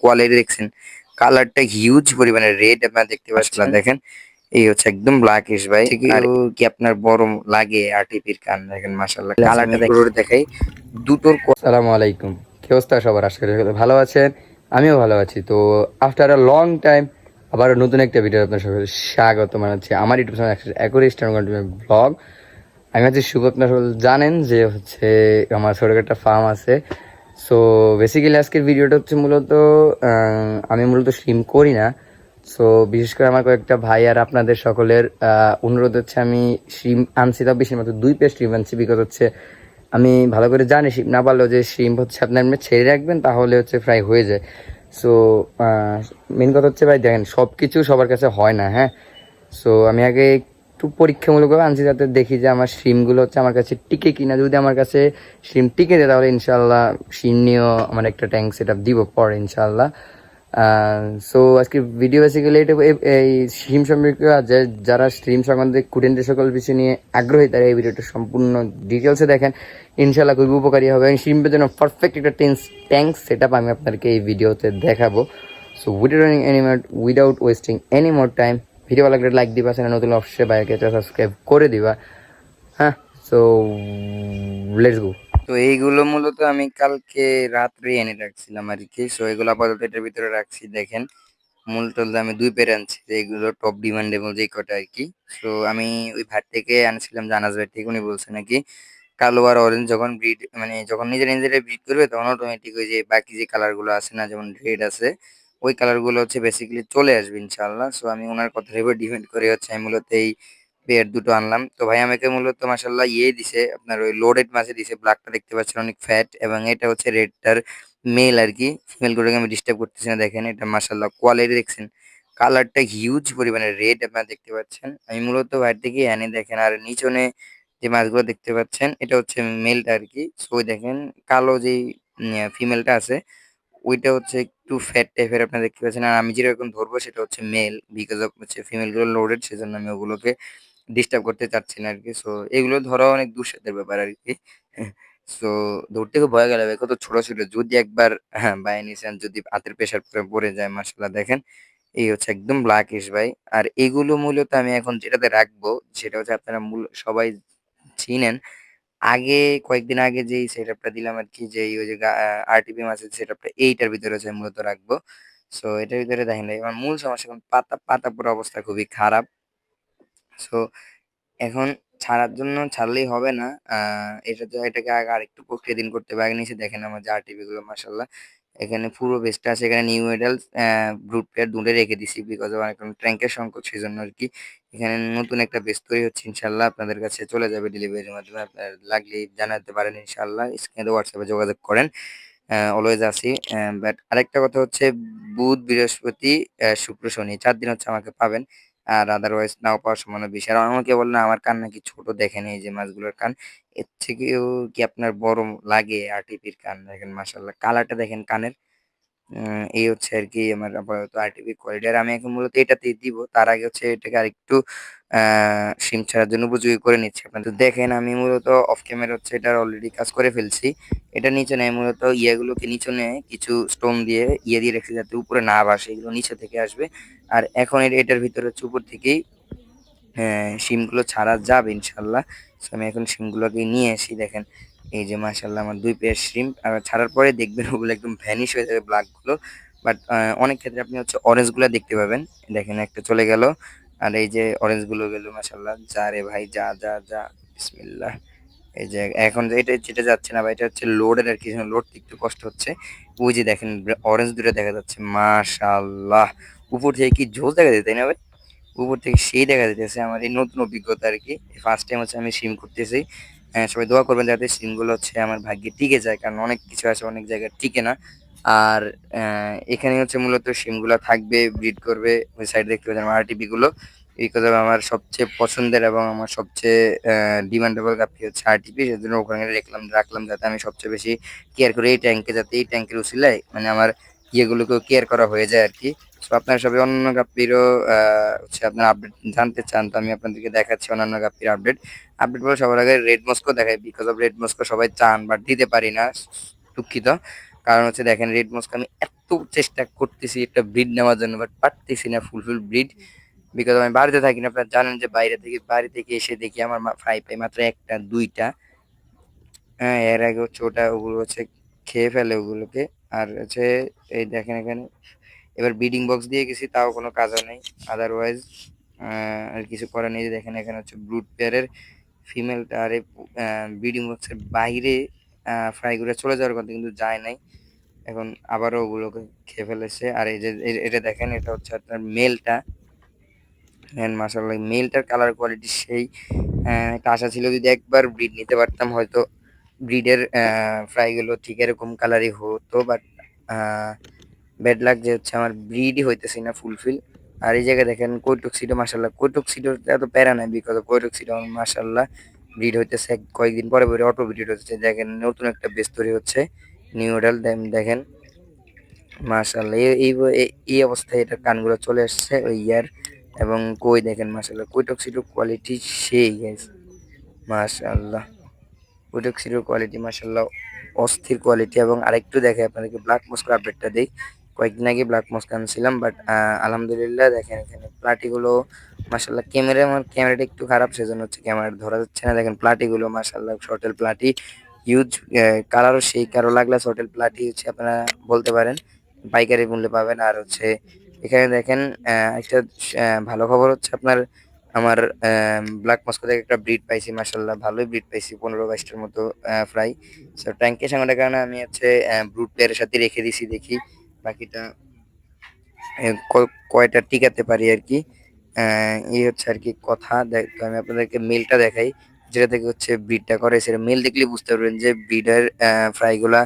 Quality দেখছেন কালারটা huge পরিমাণে রেড আপনারা দেখতে পাচ্ছেন দেখেন এই হচ্ছে একদম ব্ল্যাকিশ ভাই। কি আপনার বড় লাগে আরটিপির কান দেখেন মাশাআল্লাহ কালারটা দেখে দেখাই দুটোর সালামু আলাইকুম কি অবস্থা সবার? আশা করি ভালো আছেন আমিও ভালো আছি। তো আফটার আ লং টাইম আবার নতুন একটা ভিডিও আপনার সকলে স্বাগত জানাচ্ছি। আমার ইউটিউব চ্যানেল অ্যাকোরি স্টার ব্লগ আমি হচ্ছে শুভ আপনার জানেন যে হচ্ছে আমার ছোটো একটা ফার্ম আছে। সো বেসিক্যালি আজকের ভিডিওটা হচ্ছে মূলত আমি মূলত স্ট্রিম করি না। সো বিশেষ করে আমার কয়েকটা ভাই আর আপনাদের সকলের অনুরোধ হচ্ছে আমি স্ট্রিম আনছি, তাও বেশি মাত্র দুই পেজ স্ট্রিম আনছি বিকজ হচ্ছে আমি ভালো করে জানি শিম না পারলেও যে শিম হচ্ছে আপনার এমনি ছেড়ে রাখবেন, তাহলে হচ্ছে ফ্রাই হয়ে যায়। সো মেন কথা হচ্ছে ভাই, দেখেন সব কিছু সবার কাছে হয় না হ্যাঁ? সো আমি আগে একটু পরীক্ষামূলকভাবে আনছি যাতে দেখি যে আমার শিমগুলো হচ্ছে আমার কাছে টিকে কিনা। যদি আমার কাছে শিম টিকে যায়, তাহলে ইনশাল্লাহ শিম নিয়েও আমার একটা ট্যাঙ্ক সেট আপ দিব পরে ইনশাল্লাহ সো আজকে ভিডিও বেসিক্যালি এটা এই স্ট্রিম সম্পর্কে যারা স্ট্রিম সম্বন্ধে কুটেন্টে সকল বিষয় নিয়ে আগ্রহী, তারা এই ভিডিওটা সম্পূর্ণ ডিটেলসে দেখেন। ইনশাল্লাহ খুবই উপকারী হবে। এবং স্ট্রিমের জন্য পারফেক্ট একটা টেন্স ট্যাঙ্ক সেট আমি আপনাদেরকে এই ভিডিওতে দেখাবো। So without any without wasting any more time video ভালো লাগলে লাইক দিবা চ্যানেল নতুন অবশ্যই বাইকে সাবস্ক্রাইব করে দিবা। হ্যাঁ সো লেটস গো তো এইগুলো মূলত আমি কালকে রাত্রে এনে রাখছিলাম আর কি। সো এগুলো আপাতত এটার ভিতরে রাখছি, দেখেন। মূল আমি দুই পের আনছি, যে এগুলো টপ ডিমান্ডেবল যে কটা আর কি। সো আমি ওই ভাট থেকে আনছিলাম জানাজ ভাই থেকে, উনি বলছে নাকি কালো আর অরেঞ্জ যখন ব্রিড মানে যখন নিজের নিজেরা ব্রিড করবে, তখন অটোমেটিক ওই যে বাকি যে কালারগুলো আছে না, যেমন রেড আছে ওই কালারগুলো হচ্ছে বেসিক্যালি চলে আসবে ইনশাল্লাহ সো আমি ওনার কথার উপর ডিপেন্ড করে হচ্ছে আমি মূলত এই পেয়ার দুটো আনলাম। তো ভাই, আমাকে মূলত মাসাল্লাহ ইয়ে দিছে, আপনার ওই লোডেড মাছে দিছে। ব্ল্যাকটা দেখতে পাচ্ছেন অনেক ফ্যাট এবং এটা হচ্ছে রেডটার মেল আর কি ফিমেল গুলোকে আমি ডিস্টার্ব করতেছি না, দেখেন এটা মাসাল্লাহ কোয়ালিটি দেখছেন। কালারটা হিউজ পরিমাণে রেড আপনারা দেখতে পাচ্ছেন। আমি মূলত বাইরে থেকে এনে দেখেন, আর নিচনে যে মাছগুলো দেখতে পাচ্ছেন, এটা হচ্ছে মেলটা আর কি সো দেখেন, কালো যেই ফিমেলটা আছে ওইটা হচ্ছে একটু ফ্যাট টাইপের আপনারা দেখতে পাচ্ছেন। আর আমি যেরকম ধরবো সেটা হচ্ছে মেল বিকজ অফ হচ্ছে ফিমেলগুলো লোডেড সেজন্য আমি ওগুলোকে ডিস্টার্ব করতে চাচ্ছি না আর কি সো এগুলো ধরা অনেক দুঃসাধ্যের ব্যাপার আর কি সো ধরতে খুব ভয় গেল কত ছোট ছোট যদি একবার হ্যাঁ বাই নিছেন যদি হাতের প্রেশার পড়ে যায় মাসাল্লাহ দেখেন। এই হচ্ছে একদম ব্ল্যাকিশ ভাই। আর এগুলো মূলত আমি এখন যেটাতে রাখব সেটা হচ্ছে আপনারা মূল, সবাই চিনেন আগে, কয়েকদিন আগে যেই সেটআপটা দিলাম আর কি যে ওই যে আরটিপি মাসের সেটআপটা এইটার ভিতরে আছে মূলত রাখব। সো এটার ভিতরে দেখেন আমার মূল সমস্যা এখন পাতা পাতা পুরো অবস্থা খুবই খারাপ। সো এখন ছাড়ার জন্য ছাড়লেই হবে না। এটা তো এটাকে আগে আরেকটু প্রক্রিয়া দিন করতে হবে। আগে নিচে দেখেন আমার যে আরটিপি গুলো মাসাল্লাহ এখানে পুরো বেস্টটা আছে, এখানে নিউ এডাল ব্রুট পেয়ার দুটো রেখে দিছি বিকজ অফ অনেক ট্র্যাঙ্কের সংকট সেই জন্য আর কি। এখানে নতুন একটা বেস্ট তৈরি হচ্ছে ইনশাল্লাহ, আপনাদের কাছে চলে যাবে ডেলিভারির মাধ্যমে, আপনার লাগলে জানাতে পারেন ইনশাল্লাহ স্ক্রিনে হোয়াটসঅ্যাপে যোগাযোগ করেন অলওয়েজ আসি বাট আরেকটা কথা হচ্ছে, বুধ, বৃহস্পতি শুক্র, শনি, চার দিন হচ্ছে আমাকে পাবেন। আর আদারওয়াইজ নাও পাওয়ার সম্ভাবনা বেশি। আর আমাকে বললেন আমার কান নাকি ছোট দেখেন এই যে মাছগুলোর কান। এর থেকেও কি আপনার বড় লাগে আর টিপির কান? দেখেন মাসাল্লাহ কালারটা দেখেন কানের। এই হচ্ছে আর কি আমার আপাতত আরটিপি কোয়ালিটি আর আমি এখন মূলত এটাতেই দিব। তার আগে হচ্ছে এটাকে আরেকটু আহ সিম ছাড়ার জন্য উপযোগী করে নিচ্ছি। আপনারা দেখেন, আমি মূলত অফ ক্যামেরা হচ্ছে এটার অলরেডি কাজ করে ফেলছি। এটা নিচে নেয় মূলত ইয়েগুলোকে নিচনে কিছু স্টোন দিয়ে ইয়ে দিয়ে রেখে যাতে উপরে না বাসে এগুলো নিচে থেকে আসবে। আর এখন এটার ভিতরে হচ্ছে উপর থেকেই সিমগুলো ছাড়া যাবে ইনশাল্লাহ। আমি এখন সিমগুলোকে নিয়ে আসি, দেখেন। এই যে মাশাল্লাহ আমার দুই পেয়ার আর ছাড়ার পরে দেখবেন ওগুলো একদম ভ্যানিশ হয়ে যাবে ব্ল্যাকগুলো বাট অনেক ক্ষেত্রে আপনি হচ্ছে অরেঞ্জগুলো দেখতে পাবেন। দেখেন একটা চলে গেল। আর এই যে অরেঞ্জগুলো গেল মাশাল্লাহ যা রে ভাই, যা যা যা। বিসমিল্লাহ। এই যে এখন এটা যেটা যাচ্ছে না ভাই, এটা হচ্ছে লোডের আর কি লোড একটু কষ্ট হচ্ছে। ওই যে দেখেন অরেঞ্জ দুটো দেখা যাচ্ছে। মাশাল্লাহ উপর থেকে কি জোস দেখা যায়, তাই না ভাই? উপর থেকে সেই দেখা যাইতেছে আমার এই নতুন অভিজ্ঞতা আর কি। ফার্স্ট টাইম হচ্ছে আমি সিম করতেছি। সবাই দোয়া করবেন যাতে সিমগুলো হচ্ছে আমার ভাগ্যে টিকে যায়, কারণ অনেক কিছু আছে, অনেক জায়গায় টিকে না। আর এখানে হচ্ছে মূলত সিমগুলো থাকবে, ব্রিড করবে, ওই সাইড দেখতে পাচ্ছেন আমার আরটিপি গুলো। এই কথা আমার সবচেয়ে পছন্দের এবং আমার সবচেয়ে ডিমান্ডেবল গাপি হচ্ছে আরটিপি সেজন্য ওখানে রাখলাম রাখলাম যাতে আমি সবচেয়ে বেশি কেয়ার করি এই ট্যাঙ্কে যাতে এই ট্যাঙ্কের উচিলায় মানে আমার ইয়েগুলোকেও কেয়ার করা হয়ে যায় আর কি। তো আপনারা সবাই অন্যান্য গাপ্পিরও হচ্ছে আপনার আপডেট জানতে চান, তো আমি আপনাদেরকে দেখাচ্ছি অন্যান্য গাপ্পির আপডেট আপডেট বলে সবার আগে রেড মস্কো দেখাই বিকজ অফ রেড মস্কো সবাই চান বাট দিতে পারি না, দুঃখিত। কারণ হচ্ছে দেখেন রেড মস্কো আমি এত চেষ্টা করতেছি একটা ব্রিড নেওয়ার জন্য বাট পারতেছি না ফুলফিল ব্রিড বিকজ আমি বাড়িতে থাকি না, আপনারা জানেন যে বাইরে থেকে, বাড়ি থেকে এসে দেখি আমার ফ্রাই পাই মাত্র একটা, দুইটা। হ্যাঁ এর আগে হচ্ছে ওটা ওগুলো হচ্ছে খেয়ে ফেলে ওগুলোকে। আর হচ্ছে এই দেখেন এখানে এবার ব্রিডিং বক্স দিয়ে গেছি, তাও কোনো কাজও নেই। আদারওয়াইজ আর কিছু করার নেই। দেখেন, এখানে হচ্ছে ব্রুড পেয়ারের ফিমেলটা আর ব্রিডিং বক্সের বাইরে ফ্রাই করে চলে যাওয়ার কথা কিন্তু যায় নাই। এখন আবারও ওগুলোকে খেয়ে ফেলেছে। আর এই যে এটা দেখেন, এটা হচ্ছে আপনার মেলটা হ্যাঁ মাসাল্লাহ মেলটার কালার কোয়ালিটি সেই একটা আশা ছিল যদি একবার ব্রিড নিতে পারতাম, হয়তো ব্রিডের ফ্রাইগুলো ঠিক এরকম কালারই হতো। বাট ব্যাড লাক যে হচ্ছে আমার ব্রিডই হইতেছে না ফুলফিল আর এই জায়গায় দেখেন কৈটক্সিডো মাসাল্লাহ কৈটক্সিডো এত প্যারা নাই বিকজ কৈটক্সিডো আমার মাসাল্লাহ ব্রিড হইতেছে। কয়েকদিন পরে পরে অটো ব্রিড হচ্ছে। দেখেন, নতুন একটা বেস তৈরি হচ্ছে। নিউ মডেল দেখেন। মাশাল্লাহ এই এই অবস্থায় এটার কানগুলো চলে আসছে ওই ইয়ার। এবং কই দেখেন মাশাল্লাহ কৈটক্সিডোর কোয়ালিটি সেই গাইস মাশাল্লাহ কৈটক্সিডোর কোয়ালিটি মাশাল্লাহ অস্থির কোয়ালিটি এবং আরেকটু দেখে আপনাদেরকে ব্ল্যাক মস্কো আপডেটটা দিই। কয়েকদিন আগে ব্ল্যাক মস্কো আনছিলাম বাট আলহামদুলিল্লাহ দেখেন এখানে প্লাটিগুলো মাশাল্লাহ ক্যামেরা আমার ক্যামেরাটা একটু খারাপ, সেজন্য হচ্ছে ক্যামেরা ধরা যাচ্ছে না। দেখেন প্লাটিগুলো মাশাল্লাহ শর্টেল প্লাটি ইউজ কালারও সেই কারও লাগলে শর্টেল প্লাটি হচ্ছে আপনারা বলতে পারেন, পাইকারি মূল্যে পাবেন। আর হচ্ছে এখানে দেখেন একটা ভালো খবর হচ্ছে আপনার, আমার ব্ল্যাক মস্কো থেকে একটা ব্রিড পাইছি মাসাল্লাহ ভালোই ব্রিড পাইছি, পনেরো বাইশটার মতো ফ্রাই সো ট্যাঙ্কের সামনের কারণে আমি হচ্ছে ব্রুট প্লেয়ারের সাথে রেখে দিছি, দেখি বাকিটা কয়টা টিকাতে পারি আর কি। এই হচ্ছে আর কি কথা। তো আমি আপনাদেরকে মেলটা দেখাই। যেটা থেকে হচ্ছে ব্রিডটা করে, সেটা মেল দেখলে বুঝতে পারবেন যে ব্রিডের ফ্রাইগুলা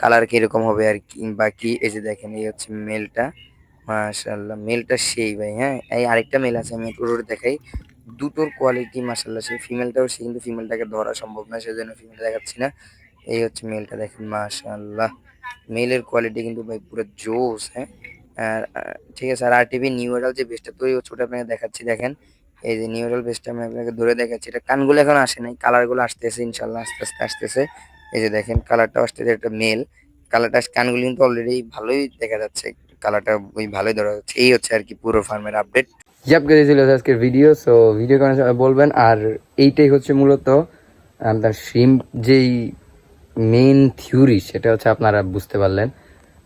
কালার কীরকম হবে আর কি বাকি এই যে দেখেন, এই হচ্ছে মেলটা মাশাল্লাহ মেলটা সেই ভাই হ্যাঁ? এই আরেকটা মেল আছে, আমি একটু দেখাই। দুটোর কোয়ালিটি মাশাল্লাহ সেই ফিমেলটাও সে কিন্তু ফিমেলটাকে ধরা সম্ভব না, সেজন্য ফিমেল দেখাচ্ছি না। এই হচ্ছে মেলটা দেখেন মাশাল্লাহ মেলের কোয়ালিটি কিন্তু ভাই পুরো জোস হ্যাঁ? আর ঠিক আছে, আর আর টিভি নিউ এডাল যে বেসটা তৈরি হচ্ছে, ওটা আপনাকে দেখাচ্ছি, দেখেন। এই যে নিউ এডাল বেসটা আমি আপনাকে ধরে দেখাচ্ছি, এটা কানগুলো এখন আসে নাই কালারগুলো আসতেছে ইনশাল্লাহ আস্তে আস্তে, আসতেছে। এই যে দেখেন কালারটাও আসতেছে একটা মেল কালারটা কানগুলো কিন্তু অলরেডি ভালোই দেখা যাচ্ছে কালারটা ওই ভালোই ধরা যাচ্ছে। এই হচ্ছে আর কি পুরো ফার্মের আপডেট ইয়াপ করে ছিল আজকের ভিডিও সো ভিডিও কেমন বলবেন। আর এইটাই হচ্ছে মূলত আপনার শিম যেই মেইন থিওরি সেটা হচ্ছে আপনারা বুঝতে পারলেন।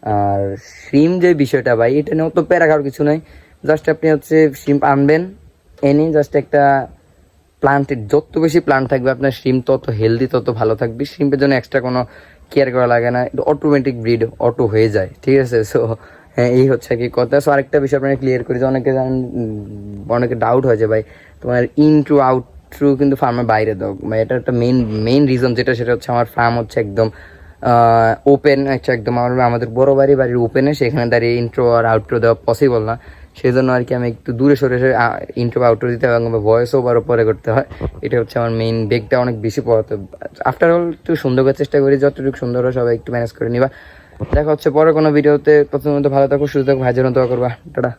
আর শিম যে বিষয়টা ভাই, এটা নিয়েও তো প্যারা খাওয়ার কিছু নাই। জাস্ট আপনি হচ্ছে শিম আনবেন, এনে জাস্ট একটা প্লান্টের যত বেশি প্লান্ট থাকবে, আপনার শিম তত হেলদি তত ভালো থাকবে। শিমের জন্য এক্সট্রা কোনো কেয়ার করা লাগে না। এটা অটোমেটিক ব্রিড অটো হয়ে যায়, ঠিক আছে? সো হ্যাঁ এই হচ্ছে কি কথা। সো আরেকটা বিষয় আপনাকে ক্লিয়ার করি যে, অনেকে অনেকে ডাউট হয় যে ভাই, তোমার ইন টু আউট ট্রু কিন্তু ফার্মের বাইরে দাও। ভাই এটা একটা মেইন মেইন রিজন যেটা, সেটা হচ্ছে আমার ফার্ম হচ্ছে একদম ওপেন হচ্ছে একদম আমার, আমাদের বড় বাড়ি, বাড়ির ওপেনে সেখানে দাঁড়িয়ে ইন্ট্রো আর আউট্রো দেওয়া পসিবল না। সেই জন্য আর কি আমি একটু দূরে সরে সরে ইন্ট্রো আউট্রো দিতে হয়, এবং ভয়েস ওভারও পরে করতে হয়। এটা হচ্ছে আমার মেইন বেগটা অনেক বেশি পড়াতে আফটার অল একটু সুন্দর করার চেষ্টা করি, যতটুকু সুন্দর হয় সবাই একটু ম্যানেজ করে নিবা। দেখা হচ্ছে পরে কোনো ভিডিওতে প্রথমত ভালো থাকো, সুস্থ থাকো ভাইজের দোয়া করবা। টাটা।